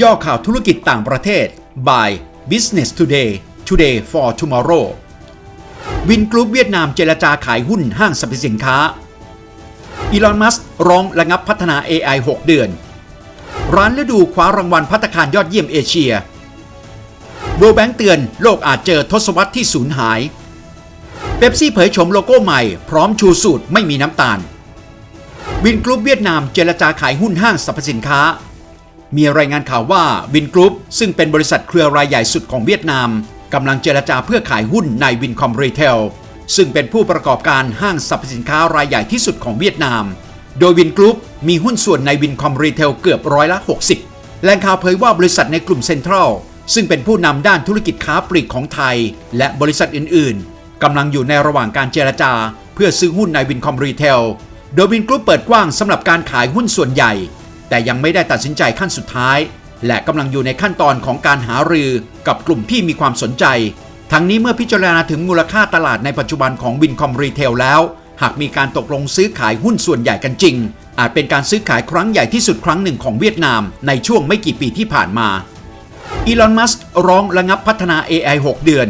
ย่อข่าวธุรกิจต่างประเทศ by Business Today Today for Tomorrow วินกรุ๊ปเวียดนามเจรจาขายหุ้นห้างสรรพสินค้า อีลอน มัสก์ร้องระงับพัฒนา AI 6 เดือน ร้านฤดูคว้ารางวัลพัตตาคารยอดเยี่ยมเอเชีย World Bank เตือนโลกอาจเจอทศวรรษที่สูญหายเบปซี่เผยโฉมโลโก้ใหม่ พร้อมชูสูตรไม่มีน้ำตาล วินกรุ๊ปเวียดนามเจรจาขายหุ้นห้างสรรพสินค้า มีรายงานข่าวว่าวินกรุ๊ปซึ่งเป็นบริษัทเครือรายใหญ่สุดของเวียดนามกำลังเจรจาเพื่อขายหุ้นในวินคอมรีเทลซึ่งเป็นผู้ประกอบการห้างสรรพสินค้ารายใหญ่ที่สุดของเวียดนาม โดยวินกรุ๊ปมีหุ้นส่วนในวินคอมรีเทลเกือบร้อยละ 60 แหล่งข่าวเผยว่าบริษัทในกลุ่มเซ็นทรัลซึ่งเป็นผู้นำด้านธุรกิจค้าปลีกของไทย และบริษัทอื่นๆกำลังอยู่ในระหว่างการเจรจา เพื่อซื้อหุ้นในวินคอมรีเทลโดยวินกรุ๊ปเปิดกว้างสำหรับการขายหุ้นส่วนใหญ่ แต่ยังไม่ได้ตัดสินใจขั้นสุดท้าย และกำลังอยู่ในขั้นตอนของการหารือกับกลุ่มที่มีความสนใจ ทั้งนี้เมื่อพิจารณาถึงมูลค่าตลาดในปัจจุบันของวินคอมรีเทลแล้ว หากมีการตกลงซื้อขายหุ้นส่วนใหญ่กันจริง อาจเป็นการซื้อขายครั้งใหญ่ที่สุดครั้งหนึ่งของเวียดนาม ในช่วงไม่กี่ปีที่ผ่านมาอีลอน มัสก์ร้องระงับพัฒนา AI 6 เดือน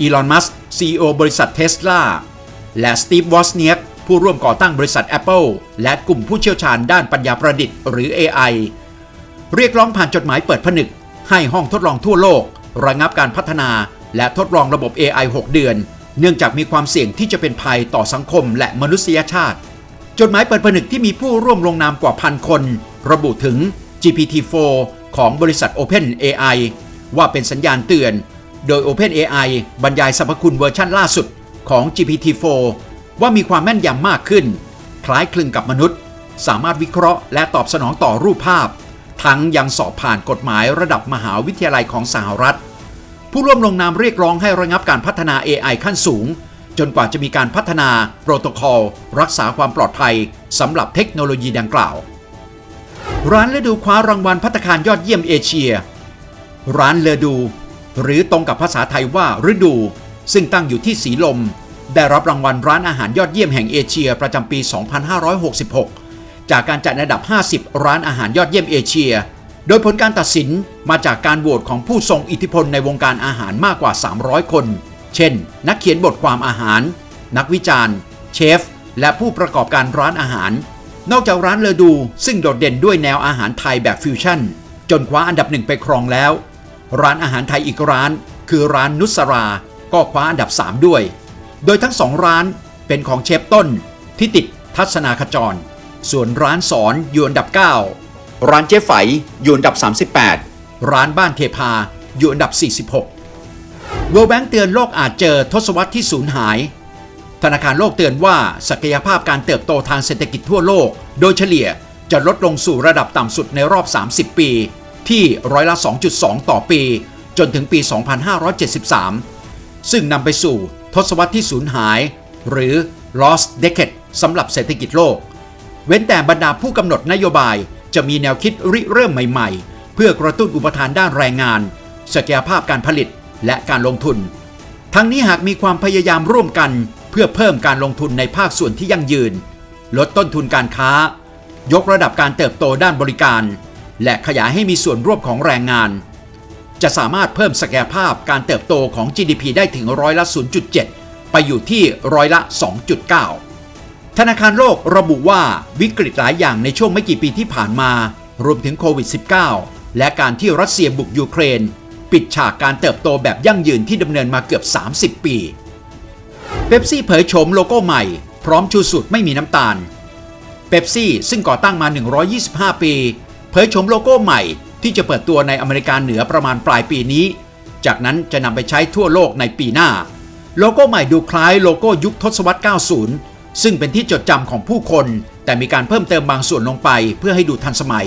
อีลอน มัสก์ CEO บริษัทเทสลา และสตีฟ วอสเนียก ผู้ร่วมก่อตั้งบริษัท Apple และกลุ่มผู้เชี่ยวชาญด้านปัญญาประดิษฐ์หรือ AI เรียกร้องผ่านจดหมายเปิดผนึก ให้ห้องทดลองทั่วโลก ระงับการพัฒนา และทดลองระบบ AI 6 เดือน เนื่องจากมีความเสี่ยงที่จะเป็นภัยต่อสังคมและมนุษยชาติ จดหมายเปิดผนึกที่มีผู้ร่วมลงนามกว่าพันคน ระบุถึง GPT-4 ของบริษัท Open AI ว่าเป็นสัญญาณเตือน โดย Open AI บรรยายสรรพคุณเวอร์ชันล่าสุดของ GPT-4 ว่ามีความแม่นยำมากขึ้น คล้ายคลึงกับมนุษย์ สามารถวิเคราะห์และตอบสนองต่อรูปภาพ ทั้งยังสอบผ่านกฎหมายระดับมหาวิทยาลัยของสหรัฐ ผู้ร่วมลงนามเรียกร้องให้ระงับการพัฒนา AI ขั้นสูง จนกว่าจะมีการพัฒนาโปรโตคอล รักษาความปลอดภัยสำหรับเทคโนโลยีดังกล่าว ร้านเลดูคว้ารางวัลพัตตาคารยอดเยี่ยมเอเชีย ร้านเลดู หรือตรงกับภาษาไทยว่าฤดู ซึ่งตั้งอยู่ที่สีลม ได้รับรางวัลร้านอาหารยอดเยี่ยมแห่งเอเชียประจำปี 2566 จากการจัดอันดับ 50 ร้านอาหารยอดเยี่ยมเอเชีย โดยผลการตัดสินมาจากการโหวตของผู้ทรงอิทธิพลในวงการอาหารมากกว่า 300 คน เช่น นักเขียนบทความอาหาร นักวิจารณ์ เชฟ และผู้ประกอบการร้านอาหาร นอกจากร้านเลอดูซึ่งโดดเด่นด้วยแนวอาหารไทยแบบฟิวชั่น จนคว้าอันดับหนึ่งไปครองแล้ว ร้านอาหารไทยอีกร้าน คือร้านนุสรา ก็คว้าอันดับ 3 ด้วย โดยทั้งสองร้านเป็นของเชฟต้นที่ติดทัศนาขจร ส่วนร้านสอนอยู่อันดับ 9 ร้านเจ๊ไฝอยู่อันดับ 38 ร้านบ้านเทพาอยู่อันดับ 46 World Bank เตือนโลกอาจเจอทศวรรษที่สูญหาย ธนาคารโลกเตือนว่าศักยภาพการเติบโตทางเศรษฐกิจทั่วโลก โดยเฉลี่ยจะลดลงสู่ระดับต่ำสุดในรอบ 30 ปี ที่ร้อยละ 2.2 ต่อปี จนถึงปี 2573 ซึ่งนำไปสู่ ทศวรรษที่สูญหาย หรือ lost decade สำหรับเศรษฐกิจโลก เว้นแต่บรรดาผู้กำหนดนโยบายจะมีแนวคิดริเริ่มใหม่ๆ เพื่อกระตุ้นอุปทานด้านแรงงาน ศักยภาพการผลิตและการลงทุน ทั้งนี้หากมีความพยายามร่วมกัน เพื่อเพิ่มการลงทุนในภาคส่วนที่ยั่งยืน ลดต้นทุนการค้า ยกระดับการเติบโตด้านบริการ และขยายให้มีส่วนร่วมของแรงงาน จะสามารถเพิ่มศักยภาพการเติบโตของ GDP ได้ถึงร้อยละ 0.7 ไปอยู่ที่ร้อยละ 2.9 ธนาคารโลกระบุว่าวิกฤตหลายอย่างในช่วงไม่กี่ปีที่ผ่านมา รวมถึงโควิด -19 และการที่รัสเซียบุกยูเครน ปิดฉากการเติบโตแบบยั่งยืนที่ดำเนินมาเกือบ 30 ปีเบปซี่เผยโฉมโลโก้ใหม่ พร้อมชูสูตรไม่มีน้ำตาลเบปซี่ซึ่งก่อตั้งมา 125 ปี เผยโฉมโลโก้ใหม่ ที่จะเปิดตัวในอเมริกาเหนือประมาณปลายปีนี้ จากนั้นจะนำไปใช้ทั่วโลกในปีหน้า โลโก้ใหม่ดูคล้ายโลโก้ยุคทศวรรษ 90 ซึ่งเป็นที่จดจำของผู้คน แต่มีการเพิ่มเติมบางส่วนลงไปเพื่อให้ดูทันสมัย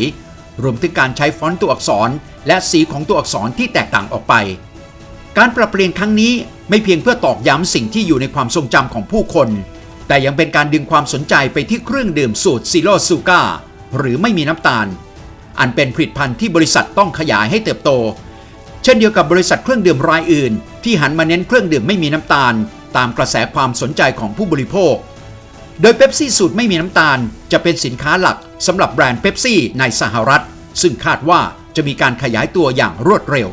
รวมถึงการใช้ฟอนต์ตัวอักษร และสีของตัวอักษรที่แตกต่างออกไป การปรับเปลี่ยนครั้งนี้ไม่เพียงเพื่อตอกย้ำสิ่งที่อยู่ในความทรงจำของผู้คน แต่ยังเป็นการดึงความสนใจไปที่เครื่องดื่มสูตรซีโรซูกาหรือไม่มีน้ำตาล อันเป็นผลิตภัณฑ์ที่บริษัทต้องขยายให้เติบโต เช่นเดียวกับบริษัทเครื่องดื่มรายอื่น ที่หันมาเน้นเครื่องดื่มไม่มีน้ำตาล ตามกระแสความสนใจของผู้บริโภค โดยเป๊ปซี่สูตรไม่มีน้ำตาล จะเป็นสินค้าหลักสำหรับแบรนด์เป๊ปซี่ในสหรัฐ ซึ่งคาดว่าจะมีการขยายตัวอย่างรวดเร็ว